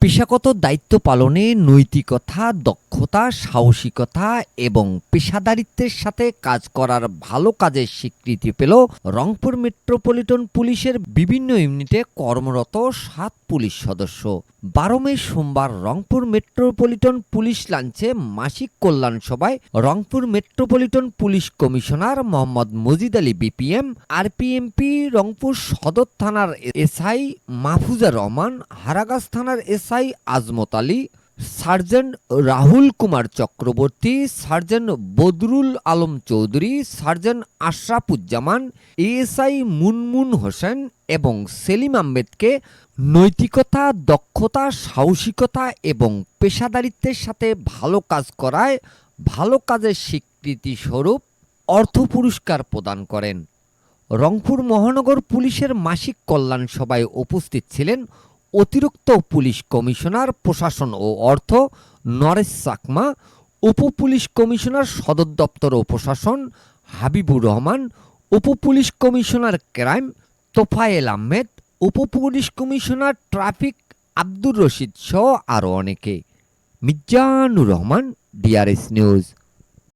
পেশাগত দায়িত্ব পালনে নৈতিকতা, দক্ষতা, সাহসিকতা এবং পেশাদারিত্বের সাথে কাজ করার ভালো কাজের স্বীকৃতি পেল রংপুর মেট্রোপলিটন পুলিশের বিভিন্ন ইউনিটে কর্মরত সাত পুলিশ সদস্য। বারো মে সোমবার রংপুর মেট্রোপলিটন পুলিশ লাঞ্চে মাসিক কল্যাণ সভায় Rangpur metropolitan police commissioner Mohammad Majid Ali BPM, RPMP Rangpur Sadar থানার এসআই মাহফুজা রহমান হারাগাস থানার SI Azmat Ali sergeant Rahul Kumar Chakraborty sergeant Badrul Alam Chowdhury sergeant Ashrafuzzaman, ASI Munmun Hossain এবং সেলিম আহমেদকে নৈতিকতা, দক্ষতা, সাহসিকতা এবং পেশাদারিত্বের সাথে ভালো কাজ করায় ভালো কাজের স্বীকৃতি স্বরূপ অর্থ পুরস্কার প্রদান করেন। রংপুর মহানগর পুলিশের মাসিক কল্যাণ সভায় উপস্থিত ছিলেন অতিরিক্ত পুলিশ কমিশনার, প্রশাসন ও অর্থ, নরেশ চাকমা উপ পুলিশ কমিশনার, সদর দপ্তর ও প্রশাসন, হাবিবুর রহমান উপ police commissioner crime, Tofayel Ahmed উপ police commissioner traffic Abdur Rashid সহ আরও অনেকে। Mizanur Rahman, DRS news.